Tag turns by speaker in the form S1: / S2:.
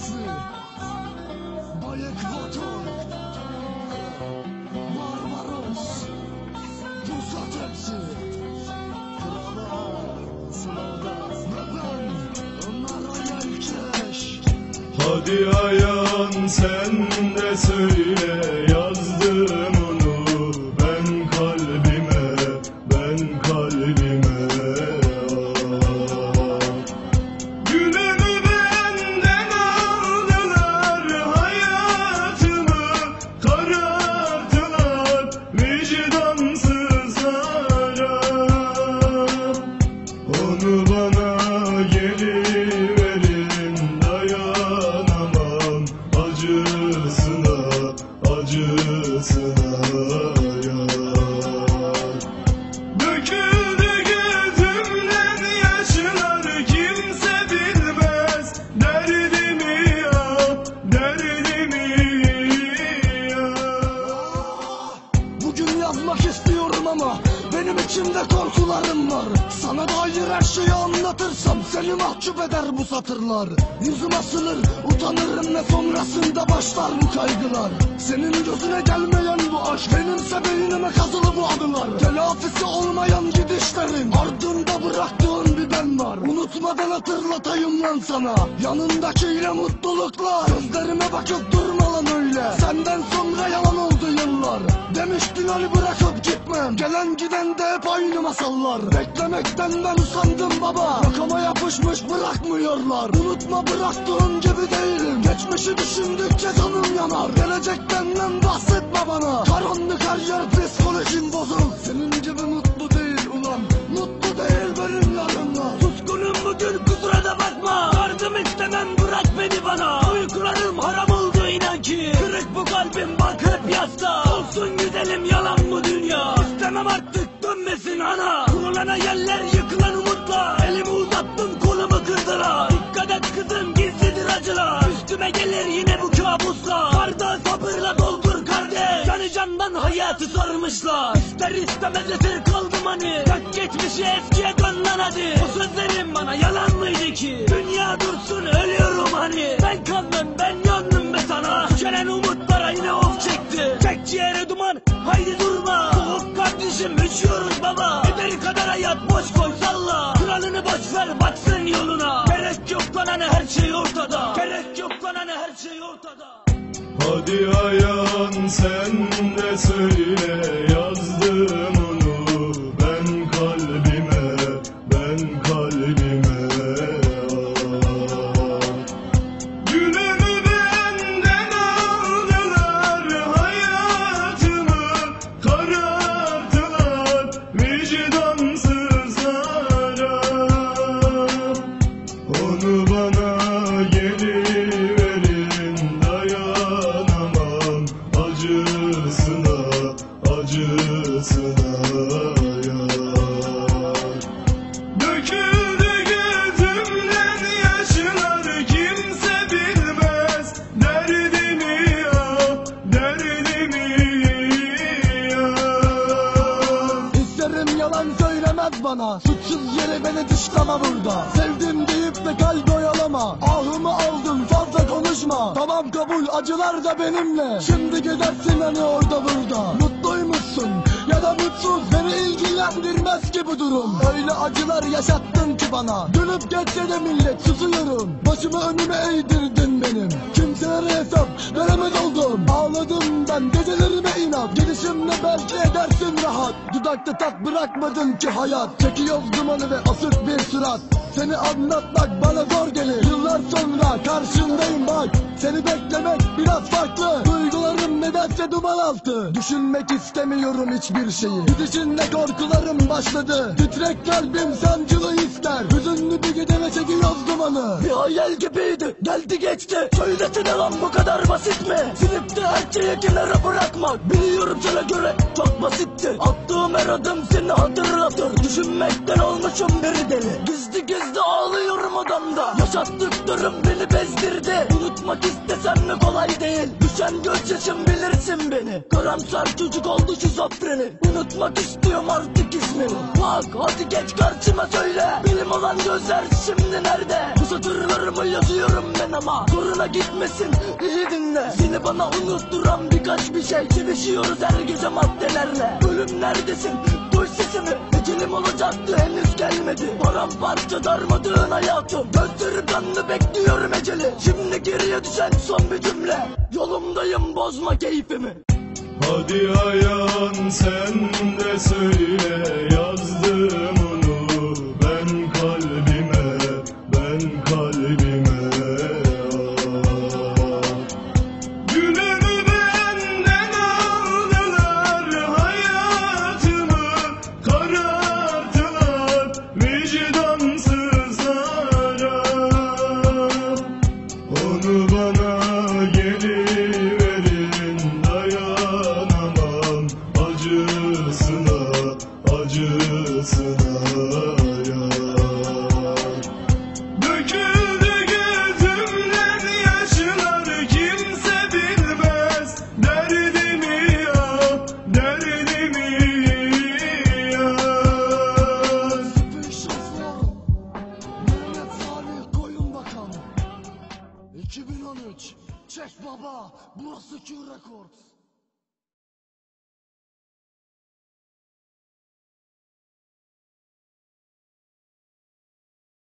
S1: Aslı Bayık Batur Barbaros Pusat hepsi Kralar Sınavda Neden? Onlara yelkeş
S2: Hadi ayan sen de söyle yazdım
S1: Sana dair her şeyi anlatırsam seni mahcup eder bu satırlar. Yüzüm asılır, utanırım ve sonrasında başlar bu kaygılar. Senin gözüne gelmeyen bu aşk, benimse beynime kazılı bu anılar. Telafisi olmayan gidişlerin, ardında bıraktığın bir ben var. Unutmadan hatırlatayım lan sana, yanındakiyle mutluluklar. Gözlerime bakıp durma lan öyle, senden sonra yalan oldu yıllar. Demiştin hani bırakıp gitmem Gelen giden de hep aynı masallar. Beklemekten ben usandım baba. Rakama yapışmış bırakmıyorlar. Unutma bıraktığın gibi değilim. Geçmişi düşündükçe canım yanar. Gelecekten lan bahsetme bana. Karanlık her yer psikolojim bozuk Senin gibi mutlu değil ulan. Mutlu değil benim yanımda.
S3: Suskunum bugün kusura da bakma. Yardım istemem dönmesin ana. Kurulana yerler yıkılan umutlar. Elimi uzattım kolumu kırdılar. Dikkat et kızım gizlidir acılar. Üstüme gelir yine bu kabuslar. Karda sabırla doldur kardeş. Canı candan hayatı sormuşlar İster istemez esir kaldım hani. Tak geçmişi eskiye dön lan hadi. O sözlerin bana yalan mıydı ki? Dünya dursun ölüyorum hani. Ben kandım ben yandım be sana. Tükenen umutlara yine of çekti. Çek ciğere duman Kardeşim üşüyoruz baba. Eder kadar hayat boş koy salla. Kralını boş ver baksın yoluna. Gerek yok lan hani her şey ortada. Gerek yok lan hani her şey ortada.
S2: Hadi ayan sen de söyle yazdım
S1: söylemez bana Suçsuz yere beni dışlama burada. Sevdim deyip de kalbi oyalama Ahımı aldım fazla konuşma. Tamam kabul acılar da benimle. Şimdi gidersin hani orada burada. Mutluymuşsun ya da mutsuz. Beni ilgilendirmez ki bu durum. Öyle acılar yaşattın ki bana. Gülüp geçse de millet susuyorum. Başımı önüme eğdirdin benim. Oldum Ağladım ben gecelerime inat. Gidişimle belki edersin rahat. Dudakta tat bırakmadın ki hayat. Çekiyoruz dumanı ve asık bir surat Seni anlatmak bana zor gelir. Yıllar sonra karşındayım bak. Seni beklemek biraz farklı. Duygularım nedense duman altı. Düşünmek istemiyorum hiçbir şeyi. Gidişinle korkularım başladı. Titrek kalbim sancılı Hüzünlü bir gideme çekiyoruz dumanı.
S3: Bir hayal gibiydi. Geldi geçti. Söylesene lan bu kadar basit mi? Silip de her şeyi kenara bırakmak. Biliyorum sana göre çok basitti. Attığım her adım seni hatırlatır. Düşünmekten olmuşum bir deli. Gizli gizli ağlıyorum odamda. Yaşattıklarım beni bezdirdi. Unutmak istesem mi kolay değil Düşen gözyaşım bilirsin beni. Karamsar çocuk oldu şizofreni. Unutmak istiyorum artık ismini. Bak hadi geç karşıma söyle. Bilim olan gözler şimdi nerede? Bu satırlarımı yazıyorum ben ama. Koruna gitmesin iyi dinle. Seni bana unutturan birkaç bir şey. Sevişiyoruz her gece maddelerle. Ölüm neredesin sesimi Ecelim olacaktı henüz gelmedi. Paramparça darmadığın hayatım. Gözleri kanlı bekliyorum eceli. Şimdi geriye düşen son bir cümle. Yolumdayım bozma keyfimi.
S2: Hadi ayan sen de söyle yazdım acısına acısına ya. Döküldü gözümden yaşlar kimse bilmez derdimi ya derdimi ya.
S1: Mehmet Salih Koyun Bakanı 2013 Çek baba Burası Q Records